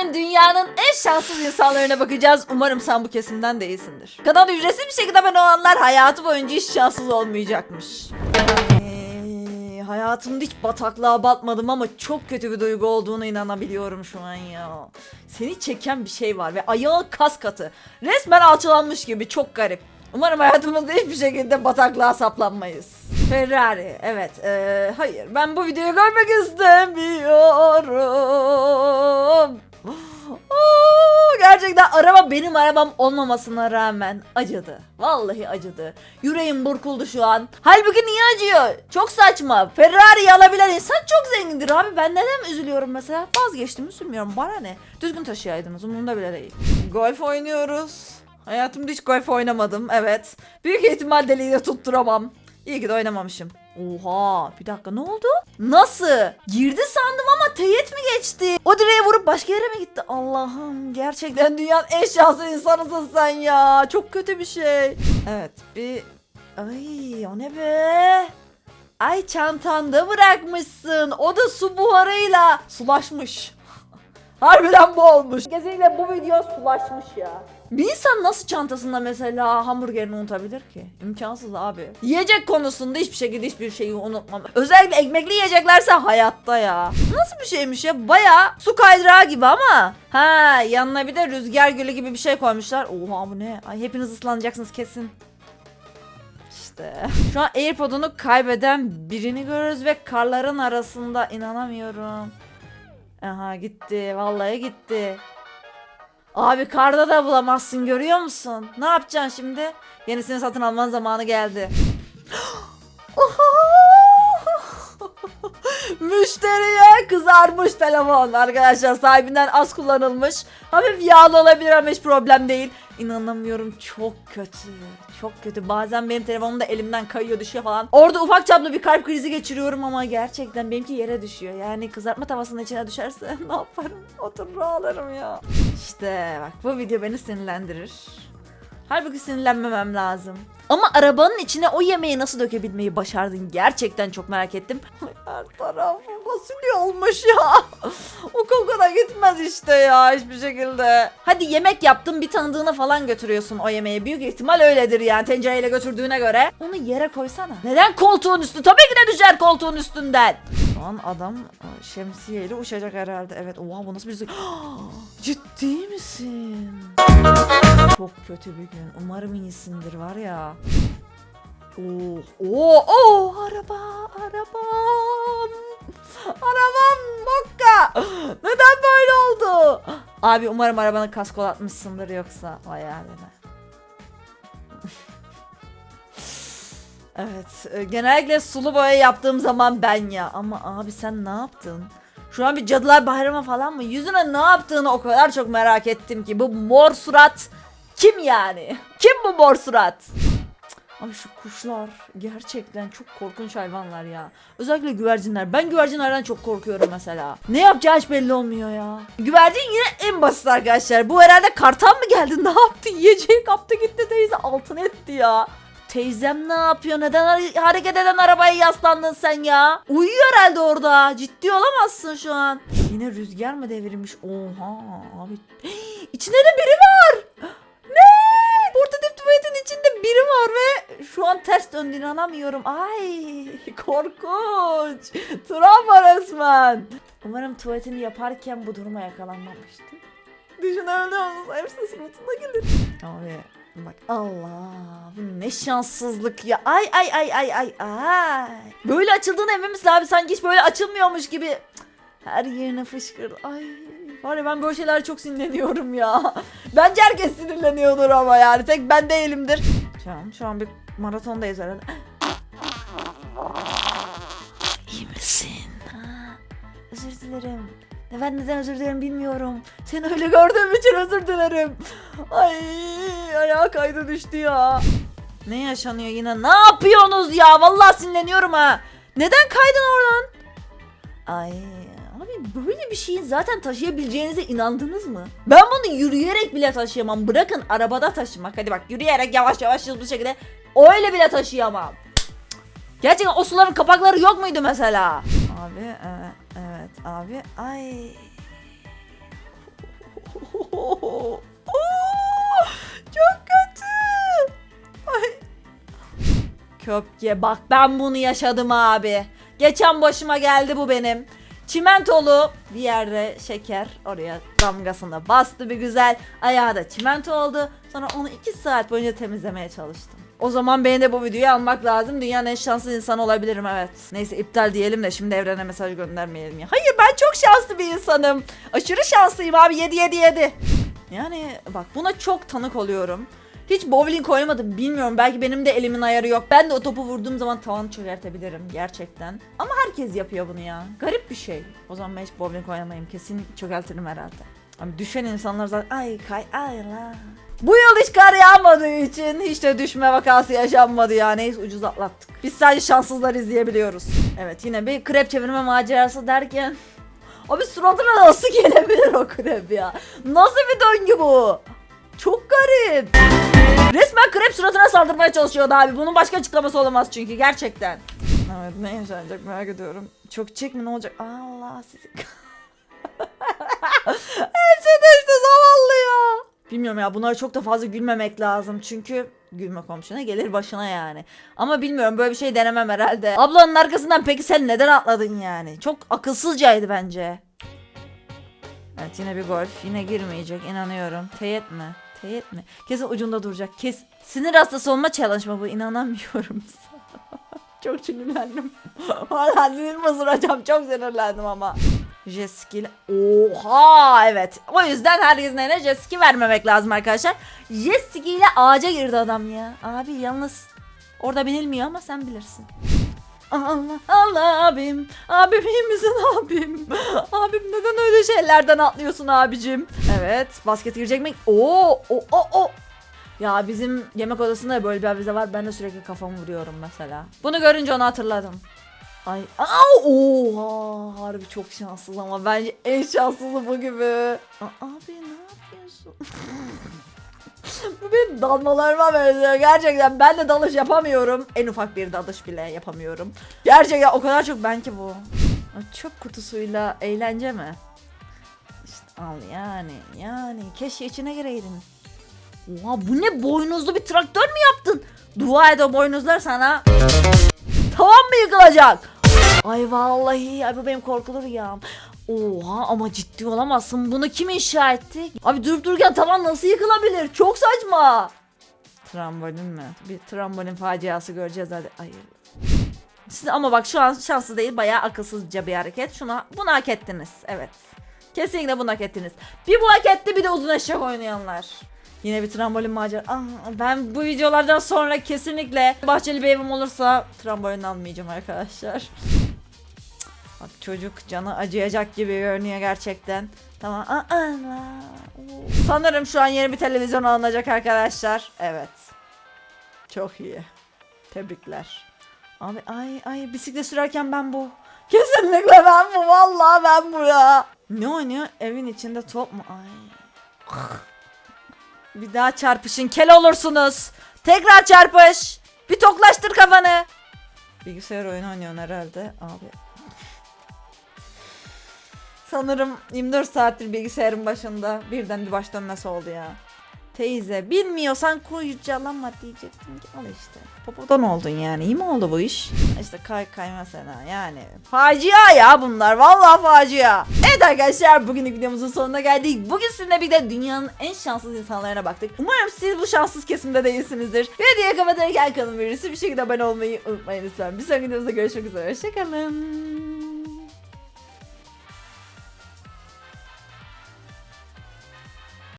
Bugün dünyanın en şanssız insanlarına bakacağız. Umarım sen bu kesimden değilsindir. Kanala ücretsiz bir şekilde abone olanlar hayatı boyunca hiç şanssız olmayacakmış. Ee, hayatımda hiç bataklığa batmadım ama çok kötü bir duygu olduğuna inanabiliyorum şu an ya. Seni çeken bir şey var ve ayağı kas katı. Resmen alçalanmış gibi çok garip. Umarım hayatımızda hiçbir şekilde bataklığa saplanmayız. Ferrari, evet. eee, hayır, ben bu videoyu görmek istemiyorum. Gerçekten araba benim arabam olmamasına rağmen acıdı. Vallahi acıdı. Yüreğim burkuldu şu an. Halbuki niye acıyor? Çok saçma. Ferrari'yi alabilen insan çok zengindir abi. Ben neden üzülüyorum mesela? Vazgeçtim üzülmüyorum. Bana ne? Düzgün taşıyaydınız. Umurumda bile değil. Golf oynuyoruz. Hayatımda hiç golf oynamadım. Evet. Büyük ihtimal deliği de tutturamam. İyi ki de oynamamışım. Oha bir dakika ne oldu? Nasıl? Girdi sandım ama teyit mi geçti? O direğe vurup başka yere mi gitti? Allah'ım gerçekten dünyanın en şanslı insanısın sen ya. Çok kötü bir şey. Evet bir... Ay o ne be? Ay çantanda bırakmışsın. O da su buharıyla sulaşmış. Harbiden bu olmuş. Kesinlikle bu video sulaşmış ya. Bir insan nasıl çantasında mesela hamburgerini unutabilir ki? İmkansız abi. Yiyecek konusunda hiçbir şekilde hiçbir şeyi unutmam. Özellikle ekmekli yiyeceklerse hayatta ya. Nasıl bir şeymiş ya? Baya su kaydırağı gibi ama. Ha yanına bir de rüzgar gülü gibi bir şey koymuşlar. Oha bu ne? Ay hepiniz ıslanacaksınız kesin. İşte. Şu an Airpod'unu kaybeden birini görürüz ve karların arasında inanamıyorum. Aha gitti. Vallahi gitti. Abi karda da bulamazsın görüyor musun? Ne yapacaksın şimdi? Yenisini satın alman zamanı geldi. Müşteriye kızarmış telefon arkadaşlar sahibinden az kullanılmış. Hafif yağlı olabilir ama hiç problem değil. İnanamıyorum çok kötü. Çok kötü. Bazen benim telefonum da elimden kayıyor düşüyor falan. Orada ufak çaplı bir kalp krizi geçiriyorum ama gerçekten benimki yere düşüyor. Yani kızartma tavasının içine düşerse ne yaparım? Oturur ağlarım ya. İşte bak bu video beni sinirlendirir. Halbuki sinirlenmemem lazım. Ama arabanın içine o yemeği nasıl dökebilmeyi başardın gerçekten çok merak ettim. Her tarafı fasulye olmuş ya. o kokuda gitmez işte ya hiçbir şekilde. Hadi yemek yaptın bir tanıdığına falan götürüyorsun o yemeği. Büyük ihtimal öyledir yani tencereyle götürdüğüne göre. Onu yere koysana. Neden koltuğun üstü? Tabii ki de düşer koltuğun üstünden. An adam e, şemsiyeyle uçacak herhalde. Evet oha bu nasıl bir... Ciddi misin? Çok kötü bir gün. Umarım iyisindir var ya. Oo, oo, oo, araba, arabam. Arabam Mokka. Neden böyle oldu? Abi umarım arabanı kaskol atmışsındır yoksa vay haline. Evet, e, genellikle sulu boya yaptığım zaman ben ya. Ama abi sen ne yaptın? Şu an bir cadılar bayramı falan mı? Yüzüne ne yaptığını o kadar çok merak ettim ki. Bu mor surat kim yani? Kim bu mor surat? Abi şu kuşlar gerçekten çok korkunç hayvanlar ya. Özellikle güvercinler. Ben güvercinlerden çok korkuyorum mesela. Ne yapacağı hiç belli olmuyor ya. Güvercin yine en basit arkadaşlar. Bu herhalde kartal mı geldi? Ne yaptı? Yiyeceği kaptı gitti teyze. Altın etti ya. Teyzem ne yapıyor? Neden har- hareket eden arabaya yaslandın sen ya? Uyuyor herhalde orada. Ciddi olamazsın şu an. Yine rüzgar mı devirmiş? Oha abi. İçinde de biri var. Ne? Portatif tuvaletin içinde biri var ve şu an ters döndü inanamıyorum. Ay korkunç. Travma resmen. Umarım tuvaletini yaparken bu duruma yakalanmamıştı. Düşünebiliyor musun? Hepsi suratına gelir. Abi bak Allah ne şanssızlık ya. Ay ay ay ay ay ay. Böyle açıldığını emin misin abi? Sanki hiç böyle açılmıyormuş gibi. Her yerine fışkırdı. Ay var ya ben böyle şeyler çok sinirleniyorum ya. Bence herkes sinirleniyordur ama yani. Tek ben değilimdir. Şu an, şu an bir maratondayız herhalde. İyi misin? Ha, özür dilerim. Ben neden özür dilerim bilmiyorum. Seni öyle gördüğüm için özür dilerim. Ay ayağa kaydı düştü ya. Ne yaşanıyor yine? Ne yapıyorsunuz ya? Vallahi sinirleniyorum ha. Neden kaydın oradan? Ay abi böyle bir şeyi zaten taşıyabileceğinize inandınız mı? Ben bunu yürüyerek bile taşıyamam. Bırakın arabada taşımak. Hadi bak yürüyerek yavaş yavaş hızlı şekilde öyle bile taşıyamam. Gerçekten o suların kapakları yok muydu mesela? Abi evet, evet abi. Ay. Çok kötü. Ay. Köpke bak ben bunu yaşadım abi. Geçen başıma geldi bu benim. Çimentolu bir yerde şeker oraya damgasını bastı bir güzel. Ayağı da çimento oldu. Sonra onu 2 saat boyunca temizlemeye çalıştım. O zaman beni de bu videoyu almak lazım. Dünyanın en şanslı insanı olabilirim evet. Neyse iptal diyelim de şimdi evrene mesaj göndermeyelim ya. Hayır ben çok şanslı bir insanım. Aşırı şanslıyım abi 7 7 7. Yani bak buna çok tanık oluyorum. Hiç bowling oynamadım bilmiyorum. Belki benim de elimin ayarı yok. Ben de o topu vurduğum zaman tavanı çökertebilirim gerçekten. Ama herkes yapıyor bunu ya. Garip bir şey. O zaman ben hiç bowling oynamayayım. Kesin çökeltirim herhalde. Ama düşen insanlar zaten ay kay ay la. Bu yıl hiç kar yağmadığı için hiç de düşme vakası yaşanmadı ya. Neyse ucuz atlattık. Biz sadece şanssızlar izleyebiliyoruz. Evet yine bir krep çevirme macerası derken Abi suratına nasıl gelebilir o krep ya? Nasıl bir döngü bu? Çok garip. Resmen krep suratına saldırmaya çalışıyordu abi. Bunun başka açıklaması olamaz çünkü gerçekten. Evet ne yaşanacak merak ediyorum. Çok çek mi ne olacak? Allah sizi... Hepsi düştü zavallı ya. Bilmiyorum ya bunlara çok da fazla gülmemek lazım. Çünkü gülme komşuna gelir başına yani. Ama bilmiyorum böyle bir şey denemem herhalde. Ablanın arkasından peki sen neden atladın yani? Çok akılsızcaydı bence. Evet yine bir golf. Yine girmeyecek inanıyorum. Teyit mi? Teyit mi? Kesin ucunda duracak. Kes. Sinir hastası olma challenge bu? İnanamıyorum çok sinirlendim. Valla sinir mızıracağım. Çok sinirlendim ama. Jet ski Oha evet. O yüzden herkesin eline jet ski vermemek lazım arkadaşlar. Jet ski ile ağaca girdi adam ya. Abi yalnız orada binilmiyor ama sen bilirsin. Allah Allah abim. Abim iyi misin abim? Abim neden öyle şeylerden atlıyorsun abicim? Evet basket girecek mi? Oo o o o. Ya bizim yemek odasında da böyle bir avize var. Ben de sürekli kafamı vuruyorum mesela. Bunu görünce onu hatırladım. Ay, aa, oha, harbi çok şanssız ama bence en şanssızı bu gibi. Aa, abi ne yapıyorsun? bu benim dalmalarıma benziyor gerçekten. Ben de dalış yapamıyorum. En ufak bir dalış bile yapamıyorum. Gerçekten o kadar çok ben ki bu. Çöp kutusuyla eğlence mi? İşte al yani yani keşke içine gireydin. Oha bu ne boynuzlu bir traktör mü yaptın? Dua et o boynuzlar sana Tavan mı yıkılacak? Ay vallahi ay bu benim korkulu rüyam. Oha ama ciddi olamazsın. Bunu kim inşa etti? Abi durup dururken tavan nasıl yıkılabilir? Çok saçma. Trambolin mi? Bir trambolin faciası göreceğiz hadi. Ay. Siz ama bak şu an şanslı değil bayağı akılsızca bir hareket. Şuna bunu hak ettiniz. Evet. Kesinlikle bunu hak ettiniz. Bir bu hak etti bir de uzun eşek oynayanlar. Yine bir trambolin macera. Aa, ben bu videolardan sonra kesinlikle bahçeli bir evim olursa trambolin almayacağım arkadaşlar. Bak çocuk canı acıyacak gibi görünüyor gerçekten. Tamam. Aa, aa, oo. Sanırım şu an yeni bir televizyon alınacak arkadaşlar. Evet. Çok iyi. Tebrikler. Abi ay ay bisiklet sürerken ben bu. Kesinlikle ben bu. Vallahi ben bu ya. Ne oynuyor? Evin içinde top mu? Ay. Bir daha çarpışın kel olursunuz. Tekrar çarpış. Bir toklaştır kafanı. Bilgisayar oyunu oynuyorsun herhalde abi. Sanırım 24 saattir bilgisayarın başında birden bir baş dönmesi oldu ya. Teyze bilmiyorsan kurcalama diyecektim ki al işte. Popodan oldun yani iyi mi oldu bu iş? İşte kay kay mesela yani. Facia ya bunlar vallahi facia. Evet arkadaşlar bugünlük videomuzun sonuna geldik. Bugün sizinle bir de dünyanın en şanssız insanlarına baktık. Umarım siz bu şanssız kesimde değilsinizdir. Videoyu kapatırken kanalım birisi bir şekilde abone olmayı unutmayın lütfen. Bir sonraki videomuzda görüşmek üzere. Hoşçakalın.